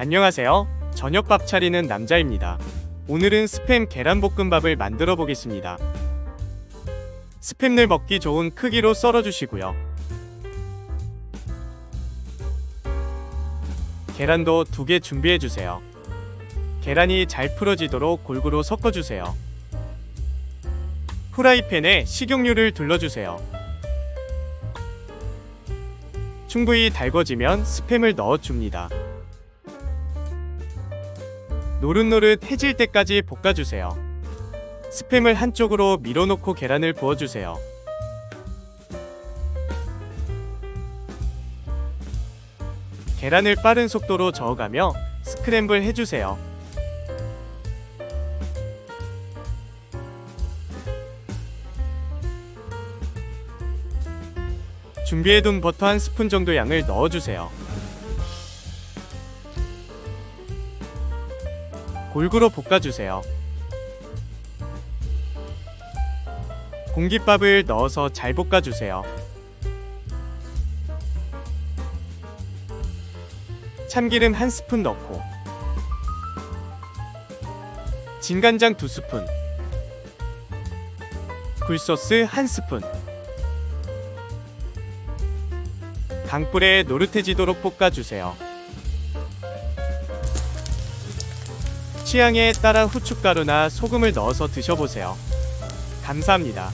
안녕하세요. 저녁 밥 차리는 남자입니다. 오늘은 스팸 계란볶음밥을 만들어 보겠습니다. 스팸을 먹기 좋은 크기로 썰어 주시고요. 계란도 두 개 준비해 주세요. 계란이 잘 풀어지도록 골고루 섞어 주세요. 후라이팬에 식용유를 둘러주세요. 충분히 달궈지면 스팸을 넣어줍니다. 노릇노릇해질 때까지 볶아주세요. 스팸을 한쪽으로 밀어놓고 계란을 부어주세요. 계란을 빠른 속도로 저어가며 스크램블 해주세요. 준비해둔 버터 한 스푼 정도 양을 넣어주세요. 골고루 볶아주세요. 공깃밥을 넣어서 잘 볶아주세요. 참기름 한 스푼 넣고 진간장 두 스푼 굴소스 한 스푼 강불에 노릇해지도록 볶아주세요. 취향에 따라 후춧가루나 소금을 넣어서 드셔보세요. 감사합니다.